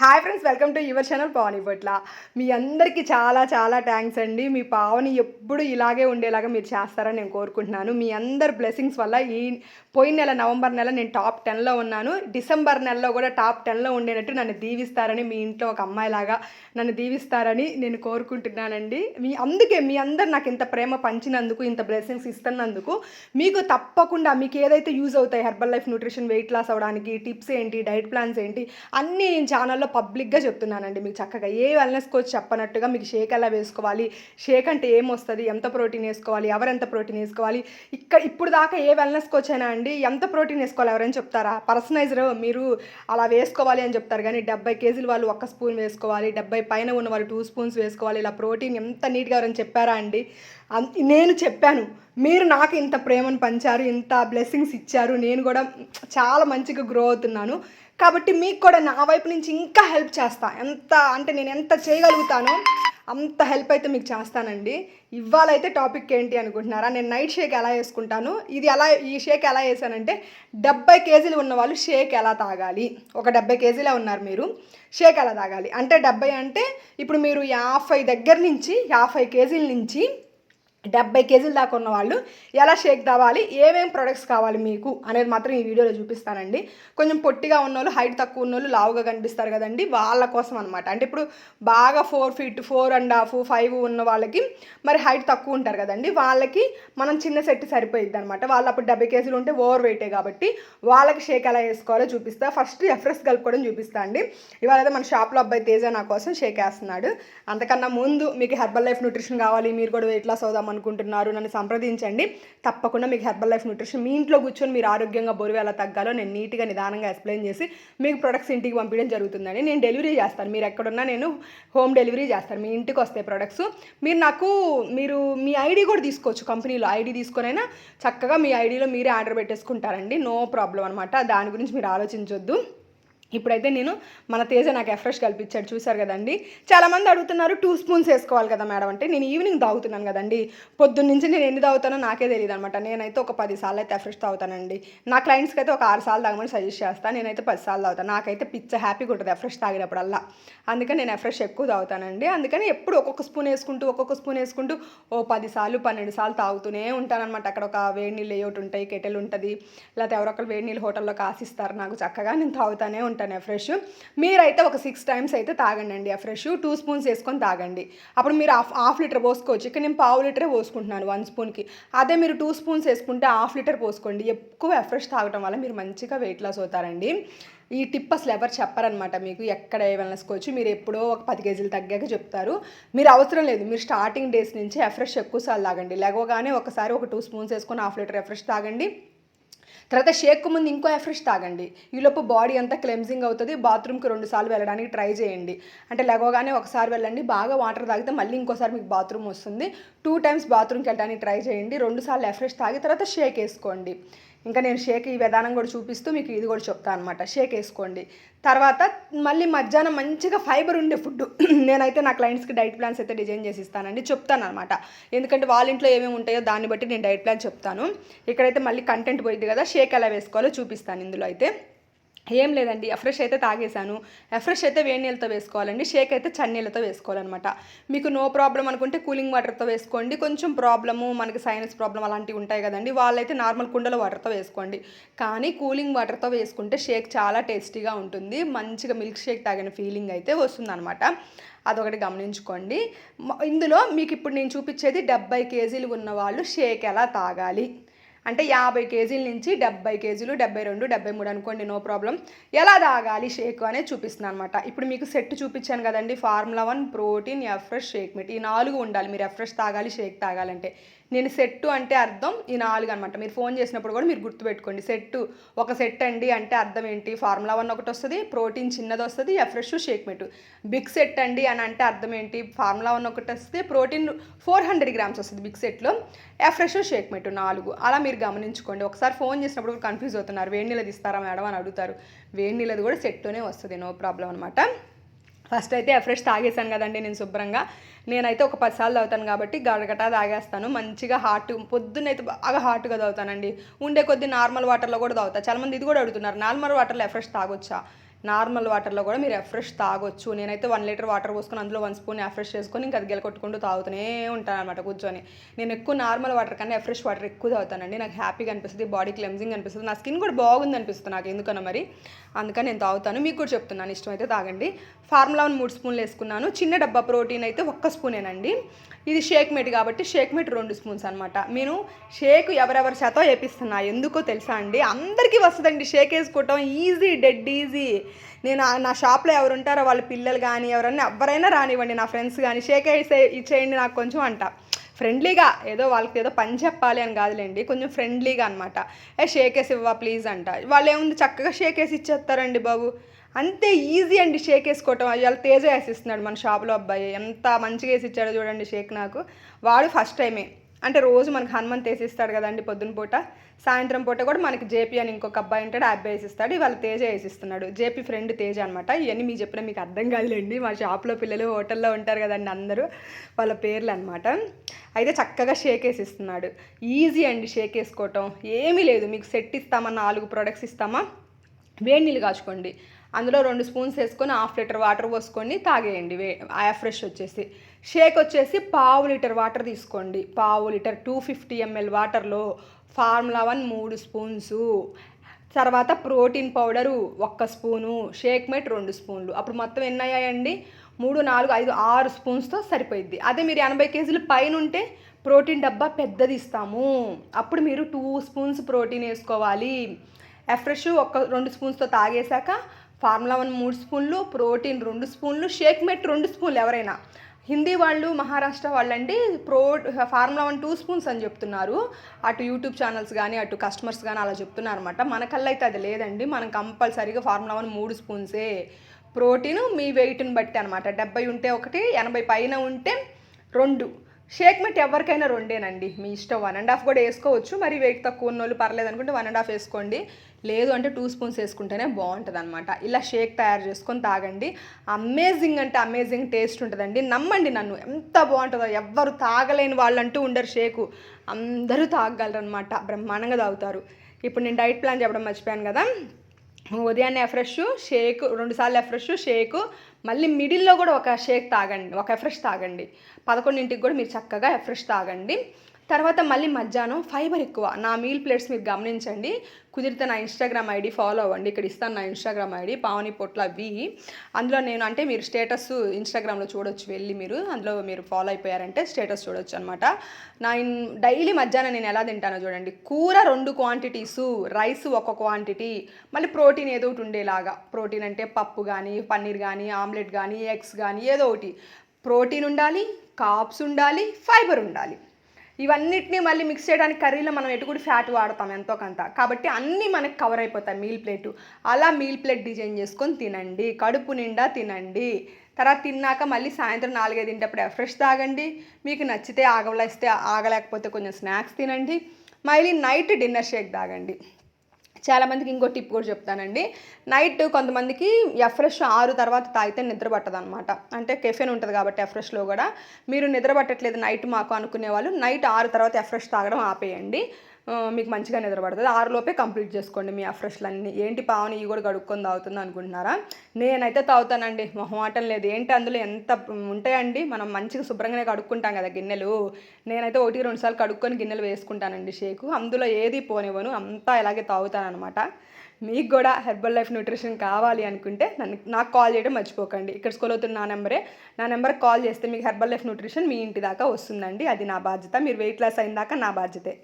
Hi friends welcome to your channel Pavani Potla మీ అందరికీ చాలా చాలా థ్యాంక్స్ అండి. మీ పావని ఎప్పుడు ఇలాగే ఉండేలాగా మీరు చేస్తారని నేను కోరుకుంటున్నాను. మీ అందరి బ్లెస్సింగ్స్ వల్ల ఈ పోయిన నెల నవంబర్ నెల నేను టాప్ టెన్లో ఉన్నాను. డిసెంబర్ నెలలో కూడా టాప్ టెన్లో ఉండేటట్టు నన్ను దీవిస్తారని మీ ఇంట్లో ఒక అమ్మాయిలాగా నన్ను దీవిస్తారని నేను కోరుకుంటున్నానండి. మీ అందుకే మీ అందరు నాకు ఇంత ప్రేమ పంచినందుకు ఇంత బ్లెస్సింగ్స్ ఇస్తున్నందుకు మీకు తప్పకుండా మీకు ఏదైతే యూజ్ అవుతాయి herbal life nutrition weight loss అవ్వడానికి టిప్స్ ఏంటి డైట్ ప్లాన్స్ ఏంటి అన్నీ నేను ఛానల్లో పబ్లిక్గా చెప్తున్నానండి. మీకు చక్కగా ఏ వెల్నెస్ కోచ్ చెప్పనట్టుగా మీకు షేక్ ఎలా వేసుకోవాలి షేక్ అంటే ఏం వస్తుంది ఎంత ప్రోటీన్ వేసుకోవాలి ఎవరెంత ప్రోటీన్ వేసుకోవాలి ఇక్కడ ఇప్పుడు దాకా ఏ వెల్నెస్ కోచ్ అయినా అండి ఎంత ప్రోటీన్ వేసుకోవాలి ఎవరైనా చెప్తారా? పర్సనైజర్ మీరు అలా వేసుకోవాలి అని చెప్తారు కానీ డెబ్బై కేజీలు వాళ్ళు ఒక్క స్పూన్ వేసుకోవాలి డెబ్బై పైన ఉన్న వాళ్ళు టూ స్పూన్స్ వేసుకోవాలి ఇలా ప్రోటీన్ ఎంత నీట్గా ఎవరైనా చెప్పారా అండి? అం- నేను చెప్పాను. మీరు నాకు ఇంత ప్రేమను పంచారు ఇంత బ్లెస్సింగ్స్ ఇచ్చారు నేను కూడా చాలా మంచిగా గ్రో అవుతున్నాను. కాబట్టి మీకు కూడా నా వైపు నుంచి ఇంకా హెల్ప్ చేస్తా. ఎంత అంటే నేను ఎంత చేయగలుగుతానో అంత హెల్ప్ అయితే మీకు చేస్తానండి. ఇవాళైతే టాపిక్ ఏంటి అనుకుంటున్నారా? నేను నైట్ షేక్ ఎలా వేసుకుంటాను? ఇది ఎలా ఈ షేక్ ఎలా వేసానంటే డెబ్బై కేజీలు ఉన్న వాళ్ళు షేక్ ఎలా తాగాలి? ఒక డెబ్బై కేజీలే ఉన్నారు మీరు. షేక్ ఎలా తాగాలి? అంటే డెబ్బై అంటే ఇప్పుడు మీరు యాభై దగ్గర నుంచి యాభై కేజీల నుంచి డెబ్బై కేజీల దాకా ఉన్న వాళ్ళు ఎలా షేక్ తావాలి ఏమేమి ప్రొడక్ట్స్ కావాలి మీకు అనేది మాత్రం ఈ వీడియోలో చూపిస్తానండి. కొంచెం పొట్టిగా ఉన్నోళ్ళు హైట్ తక్కువ ఉన్నోళ్ళు లావుగా కనిపిస్తారు కదండి. వాళ్ళ కోసం అనమాట అంటే ఇప్పుడు బాగా four feet four and half five ఉన్న వాళ్ళకి మరి హైట్ తక్కువ ఉంటారు కదండి. వాళ్ళకి మనం చిన్న సెట్ సరిపోయిద్ది అనమాట వాళ్ళు అప్పుడు డెబ్బై కేజీలు ఉంటే ఓవర్ వెయిటే కాబట్టి వాళ్ళకి షేక్ ఎలా వేసుకోవాలో చూపిస్తా. ఫస్ట్ ఎఫ్రెస్ కలుపుకోవడం చూపిస్తా అండి. ఇవాళ అయితే మన షాప్లో అబ్బాయి తేజ నా కోసం షేక్ వేస్తున్నాడు. అంతకన్నా ముందు మీకు హెర్బల్ లైఫ్ న్యూట్రిషన్ కావాలి మీరు కూడా వెయిట్ లాస్ అవుదామని అనుకుంటున్నారు. నన్ను సంప్రదించండి. తప్పకుండా మీకు హెర్బల్ లైఫ్ న్యూట్రిషన్ మీ ఇంట్లో కూర్చొని మీరు ఆరోగ్యంగా బరువు ఎలా తగ్గాలో నేను నీట్గా నిదానంగా ఎక్స్ప్లెయిన్ చేసి మీకు ప్రొడక్ట్స్ ఇంటికి పంపించడం జరుగుతుందండి. నేను డెలివరీ చేస్తాను. మీరు ఎక్కడున్నా నేను హోమ్ డెలివరీ చేస్తాను. మీ ఇంటికి వస్తాయి ప్రొడక్ట్స్. మీరు నాకు మీరు మీ ఐడి కూడా తీసుకోవచ్చు కంపెనీలో. ఐడి తీసుకొనైనా చక్కగా మీ ఐడిలో మీరే ఆర్డర్ పెట్టేసుకుంటారండి. నో ప్రాబ్లం అనమాట దాని గురించి మీరు ఆలోచించొద్దు. ఇప్పుడైతే నేను మన తేజ నాకు ఎఫ్రెష్ కల్పించాడు చూశారు కదండి. చాలామంది అడుగుతున్నారు టూ స్పూన్స్ వేసుకోవాలి కదా మేడం? అంటే నేను ఈవినింగ్ తాగుతున్నాను కదండి. పొద్దున్న నుంచి నేను ఎన్ని తాగుతానో నాకే తెలియదు అనమాట నేనైతే ఒక పది సార్లు అయితే ఎఫ్రెష్ తాగుతానండి. నా క్లయింట్స్కి అయితే ఒక ఆరు సార్లు తాగమని సజెస్ట్ చేస్తాను నేనైతే పది సార్లు తాగుతాను నాకైతే పిచ్చ హ్యాపీగా ఉంటుంది ఎఫ్రెష్ తాగినప్పుడల్లా. అందుకని నేను ఎఫ్రెష్ ఎక్కువ తాగుతానండి. అందుకని ఎప్పుడు ఒక్కొక్క స్పూన్ వేసుకుంటూ ఒక్కొక్క స్పూన్ వేసుకుంటూ ఓ పది సార్లు పన్నెండు సార్లు తాగుతూనే ఉంటానన్నమాట. అక్కడ ఒక వేడి నీళ్ళు లేఅవుట్ ఉంటాయి కెటెల్ ఉంటుంది. లేకపోతే ఎవరొకరు వేడి నీళ్ళు హోటల్లో కాసిస్తారు. నాకు చక్కగా నేను తాగుతానే ఉంటాను ఫ్రెష్. మీరైతే ఒక సిక్స్ టైమ్స్ అయితే తాగండి అండి ఫ్రెష్. టూ స్పూన్స్ వేసుకొని తాగండి. అప్పుడు మీరు హాఫ్ హాఫ్ లీటర్ పోసుకోవచ్చు. ఇక్కడ నేను పావు లీటరే పోసుకుంటున్నాను వన్ స్పూన్కి అదే మీరు టూ స్పూన్స్ వేసుకుంటే హాఫ్ లీటర్ పోసుకోండి. ఎక్కువ ఫ్రెష్ తాగడం వల్ల మీరు మంచిగా వెయిట్ లాస్ అవుతారండి. ఈ టిప్ అసలు ఎవరు చెప్పారనమాట మీకు. ఎక్కడ ఏమనేసుకోవచ్చు మీరు ఎప్పుడో ఒక పది కేజీలు తగ్గాక చెప్తారు. మీరు అవసరం లేదు. మీరు స్టార్టింగ్ డేస్ నుంచి ఎఫ్రెష్ ఎక్కువసార్లు తాగండి. లేవగానే ఒకసారి ఒక టూ స్పూన్స్ వేసుకొని హాఫ్ లీటర్ ఎఫ్రెష్ తాగండి. తర్వాత షేక్ ముందు ఇంకో ఎఫ్రెష్ తాగండి. ఈలోపు బాడీ అంతా క్లెమ్జింగ్ అవుతుంది. బాత్రూమ్కి రెండు సార్లు వెళ్ళడానికి ట్రై చేయండి. అంటే లెగవగానే ఒకసారి వెళ్ళండి. బాగా వాటర్ తాగితే మళ్ళీ ఇంకోసారి మీకు బాత్రూమ్ వస్తుంది. టూ టైమ్స్ బాత్రూమ్కి వెళ్ళడానికి ట్రై చేయండి. రెండు సార్లు ఎఫ్రెష్ తాగి తర్వాత షేక్ వేసుకోండి. ఇంకా నేను షేక్ ఈ విధానం కూడా చూపిస్తూ మీకు ఇది కూడా చెప్తాను అనమాట షేక్ వేసుకోండి. తర్వాత మళ్ళీ మధ్యాహ్నం మంచిగా ఫైబర్ ఉండే ఫుడ్ నేనైతే నా క్లయింట్స్కి డైట్ ప్లాన్స్ అయితే డిజైన్ చేసి ఇస్తానండి. చెప్తాను అనమాట ఎందుకంటే వాళ్ళ ఇంట్లో ఏమేమి ఉంటాయో దాన్ని బట్టి నేను డైట్ ప్లాన్ చెప్తాను. ఇక్కడైతే మళ్ళీ కంటెంట్ పోయింది కదా షేక్ ఎలా వేసుకోవాలో చూపిస్తాను ఇందులో అయితే. ఏం లేదండి ఎఫ్రెష్ అయితే తాగేశాను. ఎఫ్రెష్ అయితే వేడి నీళ్ళతో వేసుకోవాలండి షేక్ అయితే చన్నీళ్ళతో వేసుకోవాలన్నమాట. మీకు నో ప్రాబ్లం అనుకుంటే కూలింగ్ వాటర్తో వేసుకోండి. కొంచెం ప్రాబ్లము మనకి సైనస్ ప్రాబ్లం అలాంటివి ఉంటాయి కదండి వాళ్ళైతే నార్మల్ కుండల వాటర్తో వేసుకోండి. కానీ కూలింగ్ వాటర్తో వేసుకుంటే షేక్ చాలా టేస్టీగా ఉంటుంది. మంచిగా మిల్క్ షేక్ తాగిన ఫీలింగ్ అయితే వస్తుందన్నమాట. అదొకటి గమనించుకోండి. ఇందులో మీకు ఇప్పుడు నేను చూపించేది డెబ్బై కేజీలు ఉన్న వాళ్ళు షేక్ ఎలా తాగాలి? అంటే యాభై కేజీల నుంచి డెబ్బై కేజీలు డెబ్బై రెండు డెబ్బై మూడు అనుకోండి నో ప్రాబ్లం ఎలా తాగాలి షేక్ అనేది చూపిస్తున్నాను అనమాట. ఇప్పుడు మీకు సెట్ చూపించాను కదండి formula one protein afresh shake mate. ఈ నాలుగు ఉండాలి. మీరు ఎఫ్రెష్ తాగాలి షేక్ తాగాలంటే. నేను సెట్టు అంటే అర్థం ఈ నాలుగు అనమాట మీరు ఫోన్ చేసినప్పుడు కూడా మీరు గుర్తుపెట్టుకోండి. సెట్టు ఒక సెట్ అండి అంటే అర్థం ఏంటి? ఫార్ములా వన్ ఒకటి వస్తుంది ప్రోటీన్ చిన్నది వస్తుంది Afresh shake mate. Big set అండి అని అంటే అర్థం ఏంటి? ఫార్ములా వన్ ఒకటి వస్తే ప్రోటీన్ ఫోర్ హండ్రెడ్ గ్రామ్స్ వస్తుంది బిగ్ సెట్లో ఎఫ్రెష్ షేక్ మెట్ నాలుగు. అలా మీరు గమనించుకోండి. ఒకసారి ఫోన్ చేసినప్పుడు కూడా కన్ఫ్యూజ్ అవుతున్నారు. వేడి నీళ్ళది ఇస్తారా మేడం అని అడుగుతారు. వేడి నీళ్ళది కూడా సెట్లోనే వస్తుంది నో ప్రాబ్లం అనమాట ఫస్ట్ అయితే ఫ్రెష్ తాగేసాను కదండి నేను శుభ్రంగా. నేనైతే ఒక పది సార్లు తాగుతాను కాబట్టి గడగటా తాగేస్తాను. మంచిగా హాట్ పొద్దున్నైతే బాగా హాట్గా తాగుతానండి. ఉండే కొద్ది నార్మల్ వాటర్లో కూడా తాగుతా. చాలామంది ఇది కూడా అడుగుతున్నారు నార్మల్ వాటర్లో ఎఫ్రెష్ తాగొచ్చా? నార్మల్ వాటర్లో కూడా మీరు ఎఫ్రెష్ తాగొచ్చు. నేనైతే వన్ లీటర్ వాటర్ పోసుకొని అందులో వన్ స్పూన్ ఎఫ్రెష్ చేసుకొని ఇంకా అది గెలకొట్టుకుంటూ తాగుతూనే ఉంటాను అనమాట కూర్చొని. నేను ఎక్కువ నార్మల్ వాటర్ కన్నా ఎఫ్రెష్ వాటర్ ఎక్కువ తాగుతానండి. నాకు హ్యాపీగా అనిపిస్తుంది బాడీ క్లెన్జింగ్ అనిపిస్తుంది నా స్కిన్ కూడా బాగుంది అనిపిస్తుంది నాకు ఎందుకన్నా మరి. అందుకని నేను తాగుతాను. మీకు కూడా చెప్తున్నాను ఇష్టమైతే తాగండి. ఫార్ములా వన్ మూడు స్పూన్లు వేసుకున్నాను. చిన్న డబ్బా ప్రోటీన్ అయితే ఒక్క స్పూనేనండి. ఇది షేక్ మేట్ కాబట్టి షేక్ మేట్ రెండు స్పూన్స్ అనమాట నేను షేక్ ఎవరెవరి చేత వేపిస్తున్నా ఎందుకో తెలుసా అండి? అందరికీ వస్తుందండి. షేక్ వేసుకోవటం ఈజీ డెడ్ ఈజీ. నేను నా షాప్లో ఎవరు ఉంటారో వాళ్ళ పిల్లలు కానీ ఎవరైనా ఎవరైనా రానివ్వండి నా ఫ్రెండ్స్ కానీ షేక్ అయితే ఇచ్చేయండి నాకు కొంచెం అంట. ఫ్రెండ్లీగా ఏదో వాళ్ళకి ఏదో పని చెప్పాలి అని కాదులేండి కొంచెం ఫ్రెండ్లీగా అనమాట ఏ షేక్ వేసి ఇవ్వా ప్లీజ్ అంట. వాళ్ళు ఏముంది చక్కగా షేక్ వేసి ఇచ్చేస్తారండి బాబు. అంతే ఈజీ అండి షేక్ వేసుకోవటం. ఇవాళ తేజ వేసిస్తున్నాడు మన షాప్లో అబ్బాయి. ఎంత మంచిగా వేసి ఇచ్చాడో చూడండి షేక్ నాకు. వాడు ఫస్ట్ టైమే. అంటే రోజు మనకి హనుమంత్ వేసిస్తాడు కదండి పొద్దున పూట. సాయంత్రం పూట కూడా మనకి జేపీ అని ఇంకొక అబ్బాయి ఉంటాడు ఆ అబ్బాయి వేసిస్తాడు. ఇవాళ తేజ వేసిస్తున్నాడు. జేపీ ఫ్రెండ్ తేజ అనమాట ఇవన్నీ మీ చెప్పిన మీకు అర్థం కాదులేండి. మా షాప్లో పిల్లలు హోటల్లో ఉంటారు కదండి అందరూ. వాళ్ళ పేర్లు అనమాట అయితే చక్కగా షేక్ వేసిస్తున్నాడు. ఈజీ అండి షేక్ వేసుకోవటం. ఏమీ లేదు. మీకు సెట్ ఇస్తామా? నాలుగు ప్రొడక్ట్స్ ఇస్తామా? వేడి నీళ్ళు కాచుకోండి. అందులో రెండు స్పూన్స్ వేసుకొని హాఫ్ లీటర్ వాటర్ పోసుకొని తాగేయండి. వే ఆ ఫ్రెష్ వచ్చేసి. షేక్ వచ్చేసి పావు లీటర్ వాటర్ తీసుకోండి. పావు లీటర్ టూ ఫిఫ్టీ ఎంఎల్ వాటర్లో ఫార్ములా వన్ మూడు స్పూన్సు. తర్వాత ప్రోటీన్ పౌడరు ఒక్క స్పూను షేక్ మేట్ రెండు స్పూన్లు. అప్పుడు మొత్తం ఎన్ని అయ్యాయండి? మూడు నాలుగు ఐదు ఆరు స్పూన్స్తో సరిపోయిద్ది. అదే మీరు ఎనభై కేజీలు పైన ఉంటే ప్రోటీన్ డబ్బా పెద్దది ఇస్తాము. అప్పుడు మీరు టూ స్పూన్స్ ప్రోటీన్ వేసుకోవాలి. ఎఫ్రెష్ ఒక రెండు స్పూన్స్తో తాగేశాక ఫార్ములా వన్ మూడు స్పూన్లు ప్రోటీన్ రెండు స్పూన్లు షేక్ మెట్ రెండు స్పూన్లు ఎవరైనా. హిందీ వాళ్ళు మహారాష్ట్ర వాళ్ళండి ప్రో ఫార్ములా వన్ టూ స్పూన్స్ అని చెప్తున్నారు. అటు యూట్యూబ్ ఛానల్స్ కానీ అటు కస్టమర్స్ కానీ అలా చెప్తున్నారు అనమాట మనకల్లా అయితే అది లేదండి. మనం కంపల్సరీగా ఫార్ములా వన్ మూడు స్పూన్సే. ప్రోటీన్ మీ వెయిట్ని బట్టి అనమాట డెబ్బై ఉంటే ఒకటి ఎనభై పైన ఉంటే రెండు. షేక్ మెట్ ఎవరికైనా రెండేనండి. మీ ఇష్టం వన్ అండ్ హాఫ్ కూడా వేసుకోవచ్చు. మరి వెయిట్ తక్కువ ఉన్న వాళ్ళు పర్లేదు అనుకుంటే వన్ అండ్ హాఫ్ వేసుకోండి. లేదు అంటే టూ స్పూన్స్ వేసుకుంటేనే బాగుంటుంది అనమాట ఇలా షేక్ తయారు చేసుకొని తాగండి. అమేజింగ్ అంటే అమేజింగ్ టేస్ట్ ఉంటుందండి. నమ్మండి నన్ను. ఎంత బాగుంటుందో. ఎవ్వరు తాగలేని వాళ్ళంటూ ఉండరు షేకు. అందరూ తాగలరు అనమాట బ్రహ్మాండంగా తాగుతారు. ఇప్పుడు నేను డైట్ ప్లాన్ చెప్పడం మర్చిపోయాను కదా. ఉదయాన్నే ఎఫ్రెష్ షేక్ రెండుసార్లు ఎఫ్రెష్ షేక్. మళ్ళీ మిడిల్లో కూడా ఒక షేక్ తాగండి ఒక ఎఫ్రెష్ తాగండి. పదకొండింటికి కూడా మీరు చక్కగా ఎఫ్రెష్ తాగండి. తర్వాత మళ్ళీ మధ్యాహ్నం ఫైబర్ ఎక్కువ. నా మీల్ ప్లేట్స్ మీరు గమనించండి. కుదిరితే నా ఇన్స్టాగ్రామ్ ఐడి ఫాలో అవ్వండి. ఇక్కడ ఇస్తాను నా ఇన్స్టాగ్రామ్ ఐడి పావని పొట్ల వి అందులో నేను అంటే మీరు స్టేటస్ ఇన్స్టాగ్రామ్లో చూడొచ్చు వెళ్ళి మీరు. అందులో మీరు ఫాలో అయిపోయారంటే స్టేటస్ చూడొచ్చు అనమాట నా డైలీ మధ్యాహ్నం నేను ఎలా తింటానో చూడండి. కూర రెండు క్వాంటిటీసు రైస్ ఒక క్వాంటిటీ మళ్ళీ ప్రోటీన్ ఏదో ఒకటి ఉండేలాగా. ప్రోటీన్ అంటే పప్పు కానీ పన్నీర్ కానీ ఆమ్లెట్ కానీ ఎగ్స్ కానీ ఏదో ఒకటి. ప్రోటీన్ ఉండాలి కాప్స్ ఉండాలి ఫైబర్ ఉండాలి. ఇవన్నిటిని మళ్ళీ మిక్స్ చేయడానికి కర్రీలో మనం ఎటు కూడా ఫ్యాట్ వాడతాం ఎంతో కొంత. కాబట్టి అన్నీ మనకి కవర్ అయిపోతాయి మీల్ ప్లేటు అలా మీల్ ప్లేట్ డిజైన్ చేసుకొని తినండి. కడుపు నిండా తినండి. తర్వాత తిన్నాక మళ్ళీ సాయంత్రం నాలుగైదింటప్పుడు ఫ్రెష్ తాగండి. మీకు నచ్చితే ఆగలేస్తే ఆగలేకపోతే కొంచెం స్నాక్స్ తినండి. మళ్ళీ నైట్ డిన్నర్ షేక్ తాగండి. చాలామందికి ఇంకో టిప్ కూడా చెప్తానండి. నైట్ కొంతమందికి ఎఫ్రెష్ ఆరు తర్వాత తాగితే నిద్ర పట్టదు అనమాట అంటే కెఫెన్ ఉంటుంది కాబట్టి ఎఫ్రెష్లో కూడా. మీరు నిద్ర పట్టట్లేదు నైట్ మాకు అనుకునే వాళ్ళు నైట్ ఆరు తర్వాత ఎఫ్రెష్ తాగడం ఆపేయండి. మీకు మంచిగా నిద్రపడుతుంది. ఆరులోపే ఆరు లోపే కంప్లీట్ చేసుకోండి మీ ఎఫ్రెష్లు అన్నీ ఏంటి పావని ఇవి కూడా కడుక్కొని తాగుతుంది అనుకుంటున్నారా? నేనైతే తాగుతానండి. మొహమాటం లేదు. ఏంటి అందులో ఎంత ఉంటాయండి? మనం మంచిగా శుభ్రంగానే కడుక్కుంటాం కదా గిన్నెలు. నేనైతే ఒకటి రెండు సార్లు కడుక్కొని గిన్నెలు వేసుకుంటానండి షేకు. అందులో ఏది పోనివ్వను. అంతా ఇలాగే తాగుతానమాట మీకు కూడా హెర్బల్ లైఫ్ న్యూట్రిషన్ కావాలి అనుకుంటే నన్ను నాకు కాల్ చేయడం మర్చిపోకండి. ఇక్కడ స్కూల్ అవుతున్న నా నెంబరే. నా నెంబర్కి కాల్ చేస్తే మీకు హెర్బల్ లైఫ్ న్యూట్రిషన్ మీ ఇంటి దాకా వస్తుందండి. అది నా బాధ్యత. మీరు వెయిట్ లాస్ అయిన దాకా నా బాధ్యతే.